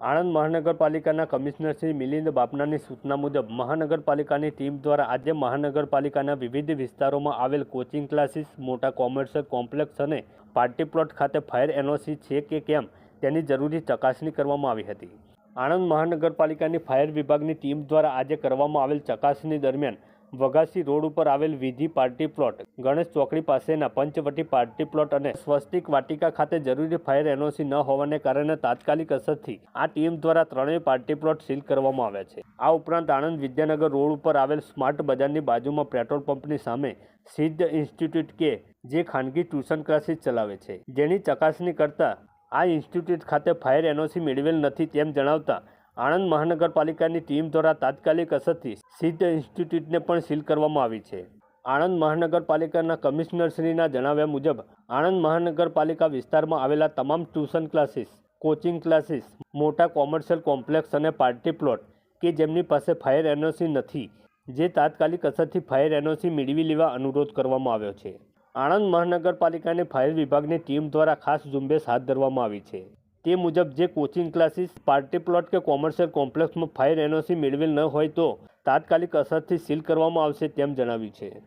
આણંદ મહાનગરપાલિકાના કમિશનર શ્રી મિલિંદ બાપનાની સૂચના મુજબ મહાનગરપાલિકાની ટીમ દ્વારા આજે મહાનગરપાલિકાના વિવિધ વિસ્તારોમાં આવેલ કોચિંગ ક્લાસીસ, મોટા કોમર્શિયલ કોમ્પ્લેક્સ અને પાર્ટી પ્લોટ ખાતે ફાયર એનઓસી છે કે કેમ તેની જરૂરી ચકાસણી કરવામાં આવી હતી. આણંદ મહાનગરપાલિકાની ફાયર વિભાગની ટીમ દ્વારા આજે કરવામાં આવેલ ચકાસણી દરમિયાન વઘાસી રોડ ઉપર આવેલ વિધિ પાર્ટી પ્લોટ. ગણેશ ચોકડી પાસેના પંચવટી પાર્ટી પ્લોટ અને સ્વસ્તિક વાટિકા ખાતે જરૂરી ફાયર એનઓસી ન હોવાને કારણે તાત્કાલિક અસરથી આ ટીમ દ્વારા ત્રણેય પાર્ટી પ્લોટ સીલ કરવામાં આવ્યા છે. આ ઉપરાંત આણંદ વિદ્યાનગર રોડ ઉપર આવેલ સ્માર્ટ બજારની બાજુમાં પેટ્રોલ પંપની સામે સિદ્ધ ઇન્સ્ટિટ્યૂટ કે જે ખાનગી ટ્યુશન ક્લાસીસ ચલાવે છે. જેની ચકાસણી કરતા આ ઇન્સ્ટિટ્યૂટ ખાતે ફાયર એનઓસી મેળવેલ નથી તેમ જણાવતા આણંદ મહાનગરપાલિકાની ટીમ દ્વારા તાત્કાલિક અસરથી સિદ્ધ ઇન્સ્ટિટ્યૂટને પણ સીલ કરવામાં આવી છે. આણંદ મહાનગરપાલિકાના કમિશનરશ્રીના જણાવ્યા મુજબ, આણંદ મહાનગરપાલિકા વિસ્તારમાં આવેલા તમામ ટ્યુશન ક્લાસીસ, કોચિંગ ક્લાસીસ, મોટા કોમર્શિયલ કોમ્પ્લેક્સ અને પાર્ટી પ્લોટ કે જેમની પાસે ફાયર એનઓસી નથી, જે તાત્કાલિક અસરથી ફાયર એનઓસી મેળવી લેવા અનુરોધ કરવામાં આવ્યો છે. આણંદ મહાનગરપાલિકાની ફાયર વિભાગની ટીમ દ્વારા ખાસ ઝુંબેશ હાથ ધરવામાં આવી છે. તે મુજબ જે કોચિંગ ક્લાસીસ પાર્ટી પ્લોટ કે કોમર્શિયલ કોમ્પ્લેક્સમાં ફાયર એનઓસી મેળવેલ ન હોય તો તાત્કાલિક અસરથી સીલ કરવામાં આવશે તેમ જણાવ્યું છે.